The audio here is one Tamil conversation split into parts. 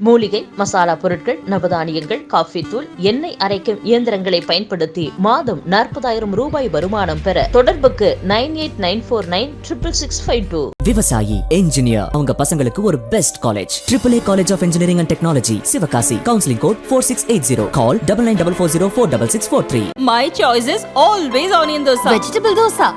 மூலிகை மசாலா பொருட்கள் நவதானியங்கள் காஃபி தூள் எண்ணெய் அரைக்கும் இயந்திரங்களை பயன்படுத்தி மாதம் நாற்பதாயிரம் ரூபாய் வருமானம் பெற தொடர்புக்கு nine eight nine four nine triple six five two. விவசாயி என்ஜினியர் அவங்க பசங்களுக்கு ஒரு best college triple A college of engineering and technology Sivakasi counselling code four six eight zero call double nine double four zero four double six four three My choice is always onion dosa. Vegetable dosa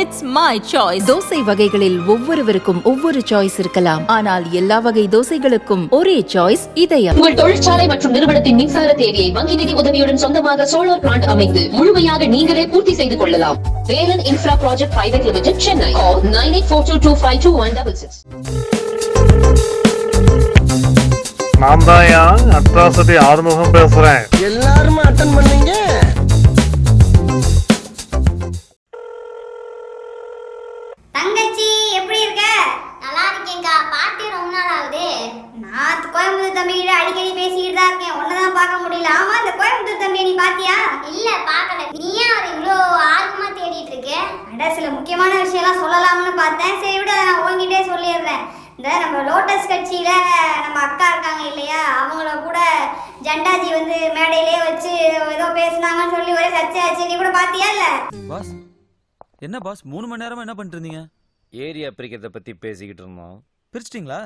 It's my choice. Dosa வகைகளில் ஒவ்வொருவருக்கும் ஒவ்வொரு சாய்ஸ் இருக்கலாம். ஆனால் எல்லா வகை தோசைகளுக்கும் ஒரே சாய்ஸ் இதயம். உங்கள் தொழிற்சாலை மற்றும் நிறுவனத்தின் மின்சார தேவையை வங்கி நிதி உதவியுடன் சொந்தமாக சோலார் பிளான்ட் அமைத்து முழுமையாக நீங்களே பூர்த்தி செய்து கொள்ளலாம். Velan infra project private limited Chennai nine eight four two two five two one double six நான் தான் அட்ராசிட்டி ஆறுமுகம் பேசுறேன்? எல்லாரும் அட்டன் பண்ணீங்க? தங்கச்சி எப்படி இருக்க? நல்லா இருக்கேன்க்கா. பாட்டி ரொம்ப நாள் ஆகுது. நான் கோயம்புத்தூர் தம்பிகிட்ட அடிக்கடி பேசிக்கிட்டு தான் இருக்கேன். ஒன்னதான் பார்க்க முடியல. ஆமா இந்த கோயம்புத்தூர் தம்பியை நீ பாத்தியா? இல்ல பார்க்கல. நீ ஏன் அவர் இவ்வளோ ஆர்வமா தேடிட்டு இருக்க? அட சில முக்கியமான விஷயம்லாம் சொல்லலாம்னு பார்த்தேன். சரி விட நான் உங்ககிட்டே சொல்லிடுறேன். இந்த நம்ம லோட்டஸ் கட்சியில நம்ம அக்கா இருக்காங்க இல்லையா? அவங்கள கூட ஜண்டாஜி வந்து மேடையிலே வச்சு ஏதோ பேசுனாங்கன்னு சொல்லி ஒரே சர்ச்சையாச்சு. நீ கூட பாத்தியா இல்ல? என்ன பாஸ் மூணு மணி நேரமா என்ன பண்ணிட்டு இருந்தீங்க ஏரியா பிரிக்கிறத பத்தி பேசிக்கிட்டு இருந்தோம். பிரிச்சிட்டிங்களா?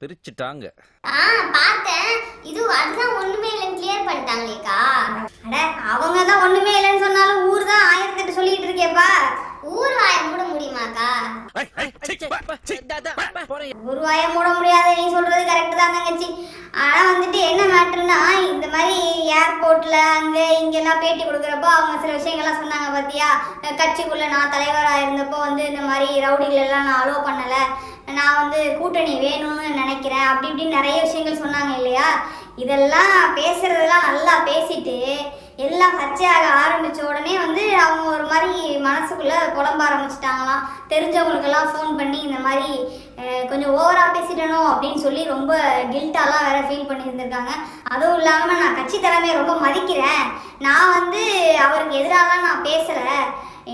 பிரிச்சுட்டாங்க. ஆ பார்த்தேன். இது அதுதான் ஒண்ணுமே இல்லைன்னு கிளியர் பண்ணிட்டாங்களேக்கா. அட அவங்க தான் ஒண்ணுமே இல்லைன்னு சொன்னாலும் ஊர் தான் ஆயிரத்தெட்டு சொல்லிட்டு இருக்கேப்பா. முடியுமாக்கா ஊர் வாய மூட முடியாது நீ சொல்றது கரெக்ட் தான் தங்கச்சி. ஆனா வந்துட்டு என்ன மேட்ருனா இந்த மாதிரி ஏர்போர்ட்ல அங்க இங்கெல்லாம் பேட்டி கொடுக்குறப்போ அவங்க சில விஷயங்கள்லாம் சொன்னாங்க பாத்தியா? கட்சிக்குள்ள நான் தலைவராக இருந்தப்போ வந்து இந்த மாதிரி ரவுடிகள் எல்லாம் நான் அலோவ் பண்ணல. நான் வந்து கூட்டணி வேணும்னு நினைக்கிறேன் அப்படி இப்படின்னு நிறைய விஷயங்கள் சொன்னாங்க இல்லையா? இதெல்லாம் பேசுறதெல்லாம் நல்லா பேசிட்டு எல்லாம் பச்சையாக ஆரம்பிச்ச உடனே வந்து அவங்க ஒரு மாதிரி மனசுக்குள்ள புலம்ப ஆரம்பிச்சிட்டாங்களாம். தெரிஞ்சவங்களுக்கெல்லாம் ஃபோன் பண்ணி இந்த மாதிரி கொஞ்சம் ஓவராக பேசிட்டனோ அப்படின்னு சொல்லி ரொம்ப கில்ட்டாலாம் வேற ஃபீல் பண்ணியிருந்திருக்காங்க. அதுவும் இல்லாமல் நான் கட்சி தலைமையை ரொம்ப மதிக்கிறேன். நான் வந்து அவருக்கு எதிராலாம் நான் பேசலை.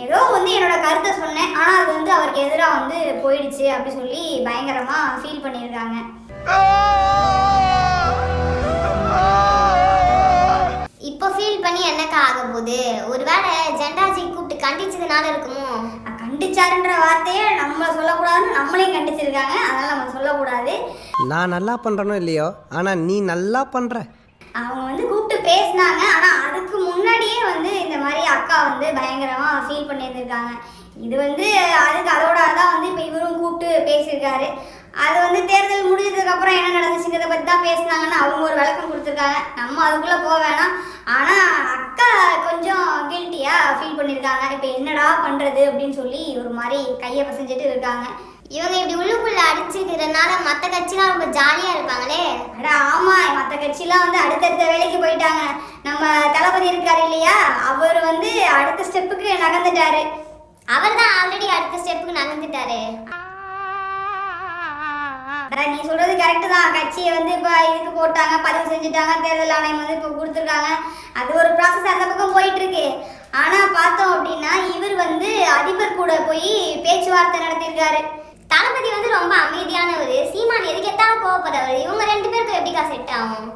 ஏதோ வந்து என்னோட கருத்தை சொன்னேன். ஆனால் அது வந்து அவருக்கு எதிராக வந்து போயிடுச்சு அப்படி சொல்லி பயங்கரமாக ஃபீல் பண்ணியிருக்காங்க. ஃபீல் பண்ணி என்னக்கா ஆக போகுது? ஒருவேளை ஜெண்டாஜி கூப்பிட்டு கண்டிச்சதுனால இருக்குமோ? கண்டிச்சாருன்ற வார்த்தையை நம்ம சொல்லக்கூடாதுன்னு நம்மளே கண்டிச்சிருக்காங்க. அதனால நம்ம சொல்லக்கூடாது. நான் நல்லா பண்றேனோ இல்லையோ? ஆனா நீ நல்லா பண்ற. அவங்க வந்து கூப்பிட்டு பேசினாங்க. ஆனால் அதுக்கு முன்னாடியே வந்து இந்த மாதிரி அக்கா வந்து பயங்கரமாக ஃபீல் பண்ணியிருந்திருக்காங்க. இது வந்து அதுக்கு அதோட தான் வந்து இப்போ இவரும் கூப்பிட்டு பேசியிருக்காரு. அது வந்து தேர்தல் முடிஞ்சதுக்கு அப்புறம் என்ன நடந்துச்சுங்கிறத பற்றி தான் பேசினாங்கன்னு அவங்க ஒரு விளக்கம் கொடுத்துருக்காங்க. நம்ம அதுக்குள்ளே போக வேணாம். ஆனால் அக்கா கொஞ்சம் கில்ட்டியாக ஃபீல் பண்ணியிருக்காங்க இப்போ என்னடா பண்ணுறது அப்படின்னு சொல்லி ஒரு மாதிரி கையை பசஞ்சிட்டு இருக்காங்க. இவங்க இப்படி உள்ளுக்குள்ள அடிச்சுக்கிறதுனால மற்ற கட்சிலாம் ரொம்ப ஜாலியாக இருப்பாங்களே. அட ஆமாம் மற்ற கட்சிலாம் வந்து அடுத்தடுத்த வேலைக்கு போயிட்டாங்க. நம்ம தளபதி இருக்காரு இல்லையா? அவர் வந்து அடுத்த ஸ்டெப்புக்கு நகர்ந்துட்டாரு. அவர் தான் ஆல்ரெடி அடுத்த ஸ்டெப்புக்கு நகர்ந்துட்டாரு. நீ சொல்றது கரெக்ட் தான். கட்சியை வந்து இப்போ இதுக்கு போட்டாங்க பதிவு செஞ்சுட்டாங்க தேர்தல் ஆணையம் வந்து இப்போ கொடுத்துருக்காங்க. அது ஒரு ப்ராசஸ் அந்த பக்கம் போயிட்டு இருக்கு ஆனா பார்த்தோம் அப்படின்னா இவர் வந்து அதிபர் கூட போய் பேச்சுவார்த்தை நடத்தியிருக்காரு. தளபதி வந்து ரொம்ப அமைதியானவர். சீமான் எதுக்கு எத்தாலும் கோவப்படுறவர் இவங்க ரெண்டு பேருக்கும் எப்படிக்கா செட் ஆகும்?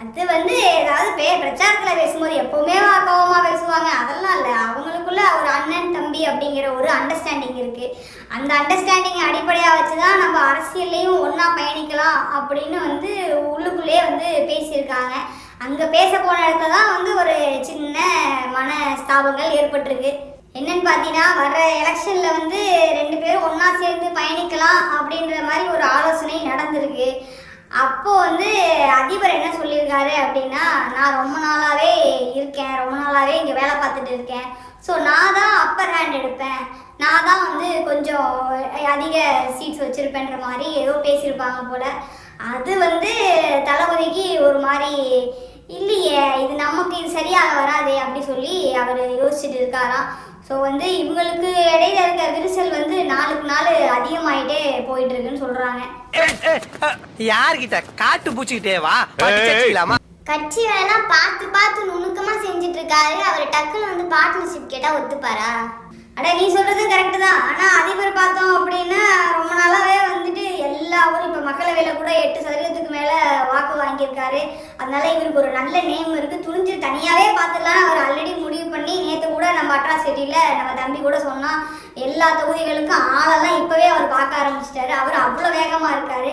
அது வந்து ஏதாவது பே பிரச்சாரத்தில் பேசும்போது எப்பவுமே கோவமா பேசுவாங்க அதெல்லாம் இல்லை அவங்களுக்குள்ள ஒரு அண்ணன் தம்பி அப்படிங்கிற ஒரு அண்டர்ஸ்டாண்டிங் இருக்கு. அந்த அண்டர்ஸ்டாண்டிங் அடிப்படையாக வச்சு தான் நம்ம அரசியல்லையும் ஒன்றா பயணிக்கலாம் அப்படின்னு வந்து உள்ளுக்குள்ளேயே வந்து பேசியிருக்காங்க. அங்கே பேச போன இடத்துல தான் வந்து ஒரு சின்ன மனஸ்தாபங்கள் ஏற்பட்டிருக்கு. என்னன்னு பார்த்தீங்கன்னா வர்ற எலெக்ஷனில் வந்து ரெண்டு பேரும் ஒன்றா சேர்ந்து பயணிக்கலாம் அப்படின்ற மாதிரி ஒரு ஆலோசனை நடந்திருக்கு. அப்போ வந்து அதிபர் என்ன சொல்லியிருக்காரு அப்படின்னா நான் ரொம்ப நாளாகவே இருக்கேன் ரொம்ப நாளாகவே இங்கே வேலை பார்த்துட்டு இருக்கேன். ஸோ நான் தான் அப்பர் ஹேண்ட் எடுப்பேன். நான் தான் வந்து கொஞ்சம் அதிக சீட்ஸ் வச்சுருப்பேன்ற மாதிரி ஏதோ பேசியிருப்பாங்க போல். அது வந்து தளபதிக்கு ஒரு மாதிரி இல்லையே இது நமக்கு இது சரியாக வராதே அப்படி சொல்லி அவர் யோசிச்சுட்டு இருக்காராம். ஸோ வந்து இவங்களுக்கு இடையில இருக்க விரிசல் வந்து நாளுக்கு நாள் அதிகமாயிட்டே போயிட்டு இருக்குன்னு சொல்றாங்க. யார்கிட்ட? காட்டு பூச்சிக்கிட்டே வா. கட்சி வேணா பார்த்து பார்த்து நுணுக்கமாக செஞ்சுட்டு இருக்காரு அவர் டக்குன்னு வந்து பார்ட்னர்ஷிப் கேட்டால் ஒத்துப்பாரா? அட நீ சொல்றது கரெக்டு தான். ஆனால் அதிபர் பார்த்தோம் அப்படின்னா ரொம்ப நாளாவே வந்துட்டு எல்லா ஊரும் இப்போ மக்களவையில் கூட எட்டு சதவீதத்துக்கு மேலே வாக்கு வாங்கியிருக்காரு. அதனால இவருக்கு ஒரு நல்ல நேம் இருக்குது துணிஞ்சு தனியாகவே பார்த்துடலாம். அவர் ஆல்ரெடி முடிவு பண்ணி நேற்று கூட நம்ம அட்ராசிட்டியில் நம்ம தம்பி கூட சொன்னால் எல்லா தொகுதிகளுக்கும் ஆளெல்லாம் இப்போவே அவர் பார்க்க ஆரம்பிச்சிட்டாரு. அவர் அவ்வளோ வேகமாக இருக்காரு.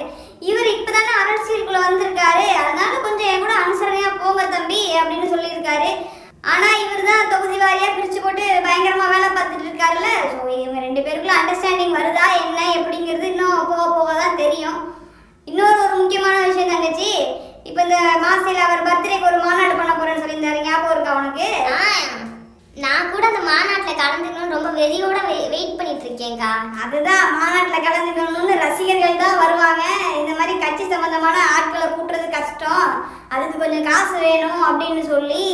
இவர் இப்போ தானே அரசியலுக்குள்ளே வந்திருக்காரு. அதனால கொஞ்சம் என் கூட அனுசரணையாக போங்க தம்பி அப்படின்னு சொல்லியிருக்காரு. ஆனால் இவர் தான் தொகுதி வாரியாக பிரித்து போட்டு பயங்கரமாக வேலை பார்த்துட்டு இருக்காருல்ல. ஸோ இவங்க ரெண்டு பேருக்குள்ள அண்டர்ஸ்டாண்டிங் வருதா என்ன எப்படிங்கிறது இன்னும் போக போக தான் தெரியும் இன்னொரு ஒரு முக்கியமான விஷயம் தங்கச்சி இப்போ இந்த மாசில அவர் பர்த்டேக்கு ஒரு மாநாடு பண்ண போறேன்னு சொல்லியிருந்தாரு ஞாபகம் இருக்கா உனக்கு நான் கூட அந்த மாநாட்டில் கலந்துக்கணும்னு ரொம்ப வெறியோட வெயிட் பண்ணிட்டு இருக்கேன்க்கா அதுதான் மாநாட்டில் கலந்துக்கணும்னு ரசிகர்கள் தான் வருவாங்க. இந்த மாதிரி கட்சி சம்பந்தமான ஆட்களை கூட்டுறது கஷ்டம். அதுக்கு கொஞ்சம் காசு வேணும் அப்படின்னு சொல்லி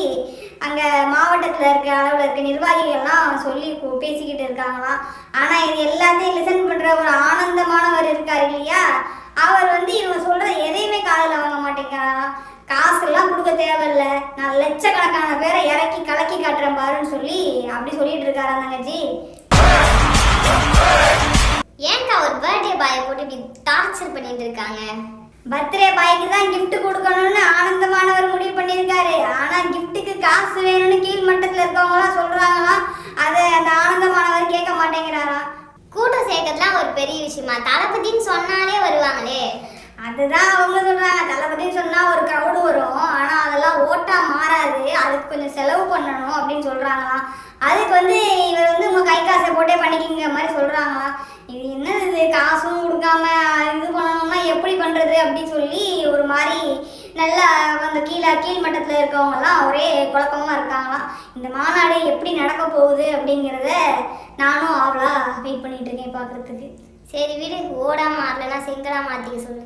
அங்கே மாவட்டத்தில் இருக்க அளவில் இருக்க நிர்வாகிகள்லாம் சொல்லி பேசிக்கிட்டு இருக்காங்களாம். ஆனால் இது எல்லாத்தையும் லிசன் பண்ணுற ஒரு ஆனந்தமானவர் இருக்கார் இல்லையா? அவர் வந்து இவங்க சொல்கிற எதையுமே காதில் வாங்க மாட்டேங்கிறாராம் காசுலாம் கொடுக்க தேவையில்ல. நான் லட்சக்கணக்கான பேரை இறக்கி கலக்கி காட்டுறேன் பாருன்னு சொல்லி அப்படி சொல்லிட்டு இருக்காரு தங்கச்சி? ஏன்டா ஒரு பர்த்டே பாயை போட்டு இப்படி டார்ச்சர் பண்ணிட்டு இருக்காங்க? பர்த்டே பாய்க்கு தான் கிஃப்ட் கொடுக்கணும்னு ஆனந்தமானவர் முடிவு பண்ணியிருக்காரு. ஆனா கிஃப்ட்டுக்கு காசு வேணும்னு கீழ் மட்டத்தில் இருக்கவங்களாம் சொல்றாங்களாம் அதை அந்த ஆனந்தமானவர் கேட்க மாட்டேங்கிறாராம் கூட்டம் சேர்க்கறதுலாம் ஒரு பெரிய விஷயமா? தளபதின்னு சொன்னாலே வருவாங்களே. அதுதான் அவங்க சொல்றாங்க. தளபதின்னு சொன்னா ஒரு க்ரௌடு வரும். ஆனா அதெல்லாம் ஓட்டாமா அதுக்கு கொஞ்சம் செலவு பண்ணணும் அப்படின்னு சொல்றாங்களாம் அதுக்கு வந்து இவர் வந்து உங்க கை காசை போட்டே பண்ணிக்கிங்க மாதிரி சொல்றாங்களாம் இது என்னது இது? காசும் கொடுக்காம இது பண்ணணும்னா எப்படி பண்றது அப்படின்னு சொல்லி ஒரு மாதிரி நல்லா அந்த கீழே கீழ் மட்டத்தில் இருக்கவங்கலாம் ஒரே குழப்பமா இருக்காங்களாம் இந்த மாநாடு எப்படி நடக்க போகுது அப்படிங்கிறத நானும் ஆவலா வெயிட் பண்ணிட்டு இருக்கேன் பார்க்கறதுக்கு சரி விடு ஓடாம ஆடலன்னா சிங்கிளா மாத்திக்க சொல்லு.